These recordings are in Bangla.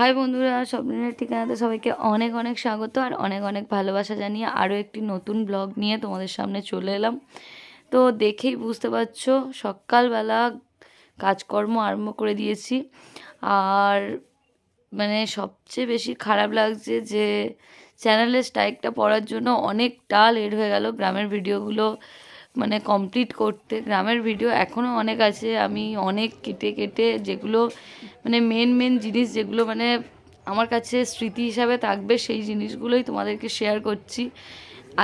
হাই বন্ধুরা, স্বপ্নের ঠিকানাতে সবাইকে অনেক অনেক স্বাগত আর অনেক অনেক ভালোবাসা জানিয়ে আরও একটি নতুন ব্লগ নিয়ে তোমাদের সামনে চলে এলাম। তো দেখেই বুঝতে পারছ, সকালবেলা কাজকর্ম আরম্ভ করে দিয়েছি। আর মানে সবচেয়ে বেশি খারাপ লাগছে যে চ্যানেলের স্ট্রাইকটা পড়ার জন্য অনেকটা লেট হয়ে গেল। গ্রামের ভিডিওগুলো মানে কমপ্লিট করতে। গ্রামের ভিডিও এখনও অনেক আছে। আমি অনেক কেটে কেটে যেগুলো মানে মেন মেন জিনিস যেগুলো মানে আমার কাছে স্মৃতি হিসাবে থাকবে, সেই জিনিসগুলোই তোমাদেরকে শেয়ার করছি।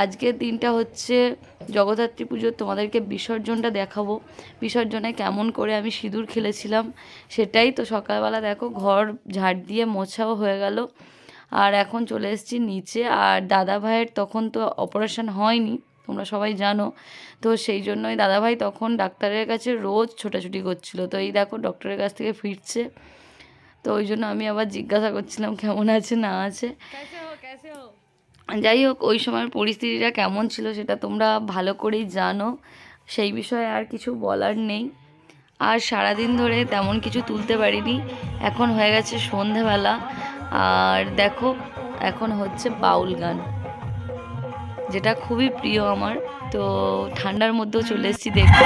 আজকের দিনটা হচ্ছে জগদ্ধাত্রী পুজোর। তোমাদেরকে বিসর্জনটা দেখাবো। বিসর্জনে কেমন করে আমি সিঁদুর খেলেছিলাম সেটাই তো সকালবেলা দেখো, ঘর ঝাড় দিয়ে মোছাও হয়ে গেল। আর এখন চলে এসেছি নিচে। আর দাদা ভাইয়ের তখন তো অপারেশন হয়নি। তোমরা সবাই জানো। তো সেই জন্যই দাদাভাই তখন ডাক্তারের কাছে রোজ ছোটাছুটি করছিল। তো এই দেখো ডক্টরের কাছ থেকে ফিরছে। তো ওই জন্য আমি আবার জিজ্ঞাসা করছিলাম কেমন আছে না আছে? যাই হোক ওই সময়ের পরিস্থিতিটা কেমন ছিল সেটা তোমরা ভালো করেই জানো। সেই বিষয়ে আর কিছু বলার নেই। আর সারাদিন ধরে তেমন কিছু তুলতে পারিনি। এখন হয়ে গেছে সন্ধেবেলা। আর দেখো এখন হচ্ছে বাউল গান। যেটা খুবই প্রিয় আমার। তো ঠান্ডার মধ্যেও চলে এসেছি দেখতে।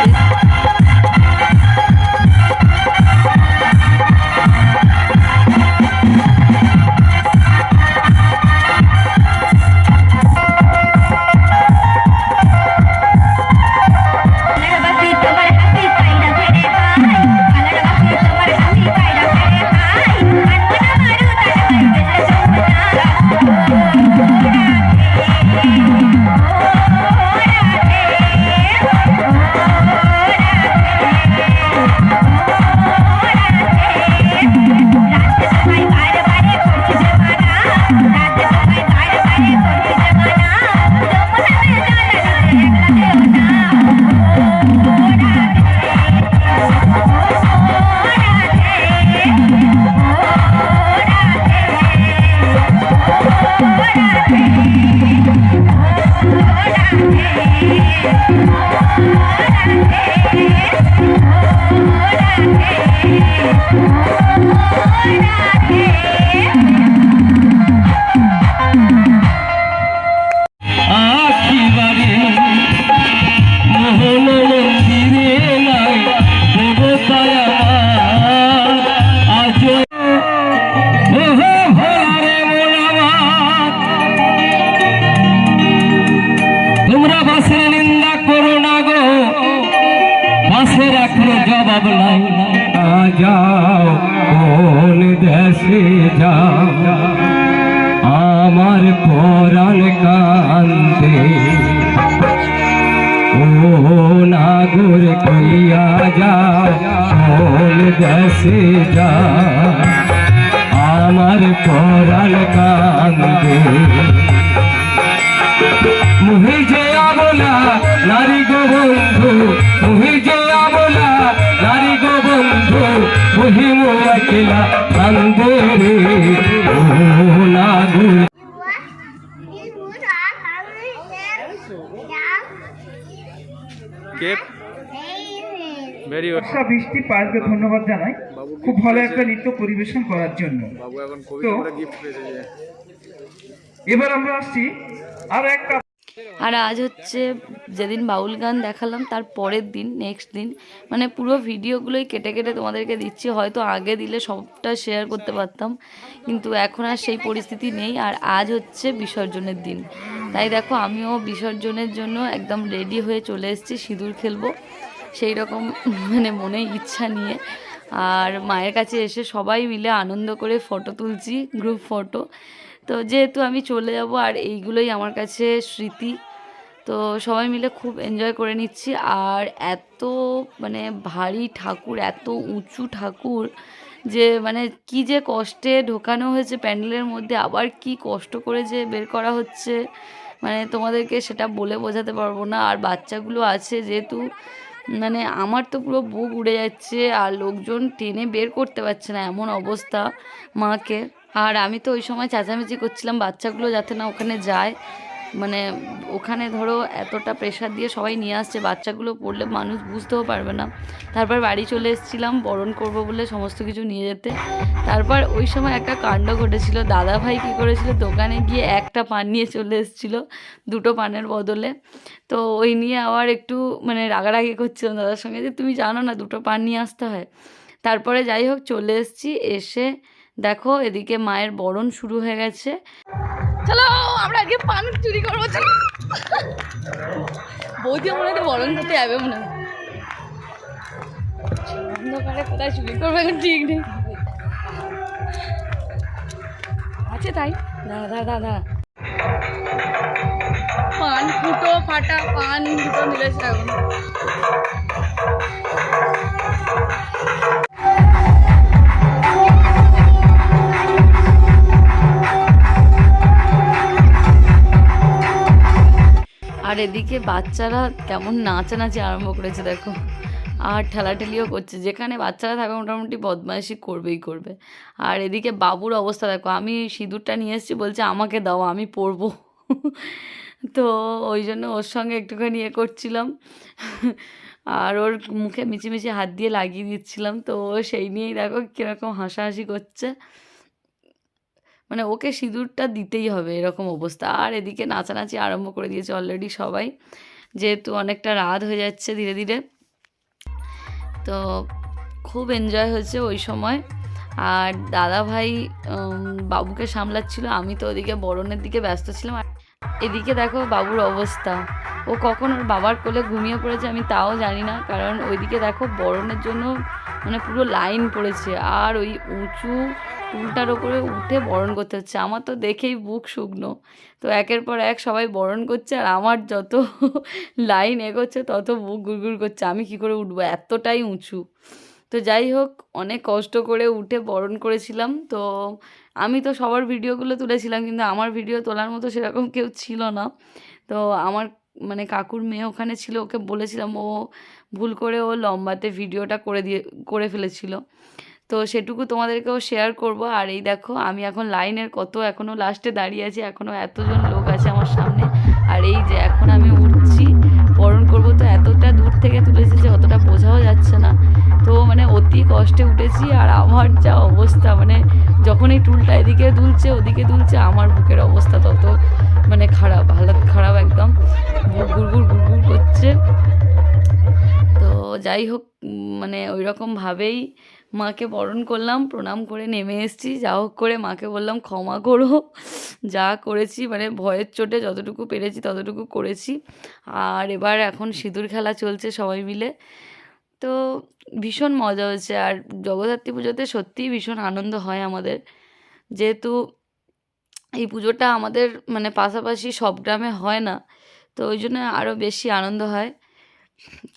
দেশে যাও। আমার পরাণ কান্দে। ও নাগর কইয়া যা কোন দেশে যা আমার পরাণ কান্দে। মুহি ভেরি বৃষ্টি পার্ককে ধন্যবাদ জানাই। খুব ভালো একটা নৃত্য পরিবেশন করার জন্য। তো এবার আমরা আসছি আর একটা আর আজ হচ্ছে যেদিন বাউল গান দেখালাম তার পরের দিন নেক্সট দিন। মানে পুরো ভিডিওগুলোই কেটে কেটে তোমাদেরকে দিচ্ছি। হয়তো আগে দিলে সবটা শেয়ার করতে পারতাম কিন্তু এখন আর সেই পরিস্থিতি নেই। আর আজ হচ্ছে বিসর্জনের দিন। তাই দেখো আমিও বিসর্জনের জন্য একদম রেডি হয়ে চলে এসেছি। সিঁদুর খেলব। সেই রকম মানে মনে ইচ্ছা নিয়ে। আর মায়ের কাছে এসে সবাই মিলে আনন্দ করে ফটো তুলছি গ্রুপ ফটো তো যেহেতু আমি চলে যাব আর এইগুলোই আমার কাছে স্মৃতি, তো সবাই মিলে খুব এনজয় করে নিচ্ছি। আর এত মানে ভারী ঠাকুর, এত উঁচু ঠাকুর যে মানে কি যে কষ্টে ঢোকানো হয়েছে প্যান্ডেলের মধ্যে, আবার কি কষ্ট করে যে বের করা হচ্ছে। মানে তোমাদেরকে সেটা বলে বোঝাতে পারব না। আর বাচ্চাগুলো আছে যেহেতু মানে আমার তো পুরো বুক উড়ে যাচ্ছে আর লোকজন টেনে বের করতে পারছে না এমন অবস্থা মাকে। আর আমি তো ওই সময় চেঁচামেচি করছিলাম বাচ্চাগুলো যাতে না ওখানে যায়। মানে ওখানে ধরো এতটা প্রেশার দিয়ে সবাই নিয়ে আসছে, বাচ্চাগুলো পড়লে মানুষ বুঝতেও পারবে না। তারপর বাড়ি চলে এসেছিলাম, বরণ করব বলে সমস্ত কিছু নিয়ে যেতে। তারপর ওই সময় একটা কাণ্ড ঘটেছিল দাদা ভাই কী করেছিল, দোকানে গিয়ে একটা পান নিয়ে চলে এসেছিল, দুটো পানের বদলে। তো ওই নিয়ে আবার একটু মানে রাগারাগি করছিলাম দাদার সঙ্গে যে, তুমি জানো না দুটো পান নিয়ে আসতে হয়? তারপরে যাই হোক, চলে এসেছি, এসে দেখো এদিকে মায়ের বরণ শুরু হয়ে গেছে। চলো, আমরা আজকে পান চুরি করব, চলো। বৌদি মনে হয় বরণ করতে যাবে মনে হয়। অন্ধকারে কোথায় চুরি করবে ঠিক নেই। আছে তাই? দাঁড়া দাঁড়া পান ফুটো, ফাটা, পান দুটো মিলেছে এখন। এদিকে বাচ্চারা কেমন নাচানাচি আরম্ভ করেছে, দেখো। আর ঠেলাঠেলিও করছে। যেখানে বাচ্চারা থাকবে, মোটামুটি বদমাইশি করবেই করবে। আর এদিকে বাবুর অবস্থা, দেখো, আমি সিঁদুরটা নিয়ে এসেছি, বলছে, আমাকে দাও, আমি পরবো। তো ওই জন্য ওর সঙ্গে একটুখানি ইয়ে করছিলাম। আর ওর মুখে মিচিমিচি হাত দিয়ে লাগিয়ে দিচ্ছিলাম। তো সেই নিয়েই, দেখো, কীরকম হাসাহাসি করছে। মানে ওকে সিঁদুরটা দিতেই হবে এরকম অবস্থা। আর এদিকে নাচানাচি আরম্ভ করে দিয়েছে অলরেডি সবাই। যেহেতু অনেকটা রাত হয়ে যাচ্ছে ধীরে ধীরে। তো খুব এনজয় হয়েছে ওই সময়। আর দাদা ভাই বাবুকে সামলাচ্ছিল। আমি তো ওদিকে বরণের দিকে ব্যস্ত ছিলাম। আর এদিকে দেখো বাবুর অবস্থা। ও কখন ওর বাবার কোলে ঘুমিয়ে পড়েছে আমি তাও জানি না। কারণ ওইদিকে দেখো বরণের জন্য মানে পুরো লাইন পড়েছে। আর ওই উঁচু টুলটার ওপরে উঠে বরণ করতে হচ্ছে। আমার তো দেখেই বুক শুকনো। তো একের পর এক সবাই বরণ করছে আর আমার যত লাইন এগোচ্ছে, তত বুক গুড়গুড় করছে। আমি কি করে উঠবো? এতটাই উঁচু। তো যাই হোক, অনেক কষ্ট করে উঠে বরণ করেছিলাম। তো আমি তো সবার ভিডিওগুলো তুলেছিলাম, কিন্তু আমার ভিডিও তোলার মতো সেরকম কেউ ছিল না। তো আমার মানে কাকুর মেয়ে ওখানে ছিল, ওকে বলেছিলাম, ও ভুল করে ও লম্বাতে ভিডিওটা করে দিয়ে, করে ফেলেছিল। তো সেটুকু তোমাদেরকেও শেয়ার করব। আর এই দেখো, আমি এখন লাইনের কত এখনও লাস্টে দাঁড়িয়ে আছি এখনও এতজন লোক আছে আমার সামনে। আর এই যে এখন আমি উঠছি, বরণ করব তো এতটা দূর থেকে তুলেছি যে অতটা বোঝাও যাচ্ছে না। তো মানে অতি কষ্টে উঠেছি, আর আমার যা অবস্থা মানে যখন এই টুলটা এদিকে দুলছে, ওদিকে দুলছে, আমার বুকের অবস্থা তত মানে খারাপ, হালাত খারাপ একদম। বুক গুড়গুড় গুড়গুড় করছে। তো যাই হোক মানে ওই রকমভাবেই মাকে বরণ করলাম, প্রণাম করে নেমে এসেছি। যা হোক করে মাকে বললাম, ক্ষমা করো। যা করেছি মানে ভয়ের চোটে যতটুকু পেরেছি ততটুকু করেছি। আর এবার এখন সিঁদুর খেলা চলছে সবাই মিলে। তো ভীষণ মজা হয়েছে। আর জগদ্ধাত্রী পুজোতে সত্যিই ভীষণ আনন্দ হয় আমাদের। যেহেতু এই পুজোটা আমাদের মানে পাশাপাশি সব গ্রামে হয় না, তো ওই জন্য আরও বেশি আনন্দ হয়।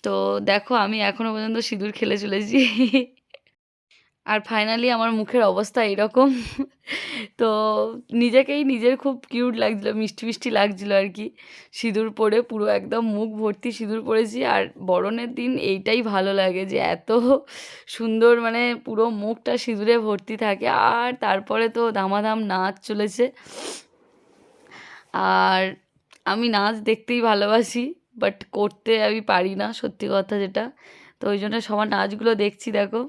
তো দেখো, আমি এখনও পর্যন্ত সিঁদুর খেলে চলেছি। আর ফাইনালি আমার মুখের অবস্থা এরকম। তো নিজেকেই নিজের খুব কিউট লাগছিল, মিষ্টি মিষ্টি লাগছিল আর কি। সিঁদুর পরে পুরো একদম মুখ ভর্তি সিঁদুর পরেছি আর বরণের দিন এইটাই ভালো লাগে যে এত সুন্দর মানে পুরো মুখটা সিঁদুরে ভর্তি থাকে আর তারপরে তো দামাদাম নাচ চলেছে। আর আমি নাচ দেখতেই ভালোবাসি বাট করতে আমি পারি না সত্যি কথা যেটা। তো ওই জন্য সবার নাচগুলো দেখছি, দেখো।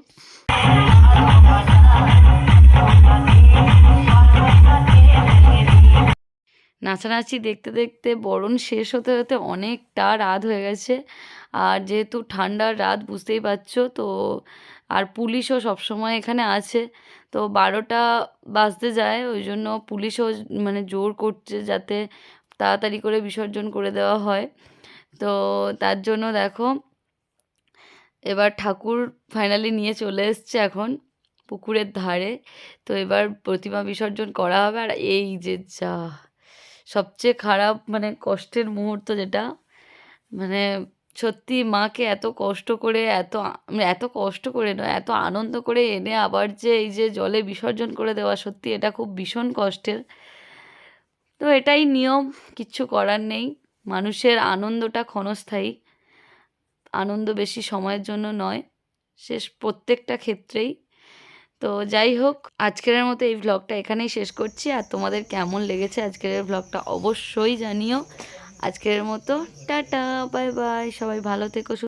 নাচানাচি দেখতে দেখতে বরণ শেষ হতে হতে অনেকটা রাত হয়ে গেছে। আর যেহেতু ঠান্ডার রাত, বুঝতেই পারছ, তো আর পুলিশও সবসময় এখানে আছে। তো বারোটা বাজতে যায়, ওই জন্য পুলিশও মানে জোর করছে যাতে তাড়াতাড়ি করে বিসর্জন করে দেওয়া হয়। তো তার জন্য দেখো এবার ঠাকুর ফাইনালি নিয়ে চলে এসছে এখন পুকুরের ধারে। তো এবার প্রতিমা বিসর্জন করা হবে আর এই যে যা, সবচেয়ে খারাপ মানে কষ্টের মুহূর্ত যেটা মানে সত্যি মাকে এত কষ্ট করে, এত মানে এত কষ্ট করে নয়, এত আনন্দ করে এনে আবার যে এই যে জলে বিসর্জন করে দেওয়া, সত্যি এটা খুব ভীষণ কষ্টের। তো এটাই নিয়ম, কিচ্ছু করার নেই। মানুষের আনন্দটা ক্ষণস্থায়ী। আনন্দ বেশি সময়ের জন্য নয়, শেষ প্রত্যেকটা ক্ষেত্রেই। তো যাই হোক, আজকের মতো এই ভ্লগটা এখানেই শেষ করছি। আর তোমাদের কেমন লেগেছে আজকের ভ্লগটা অবশ্যই জানিও। আজকের মতো, টাটা বাই বাই সবাই ভালো থেকো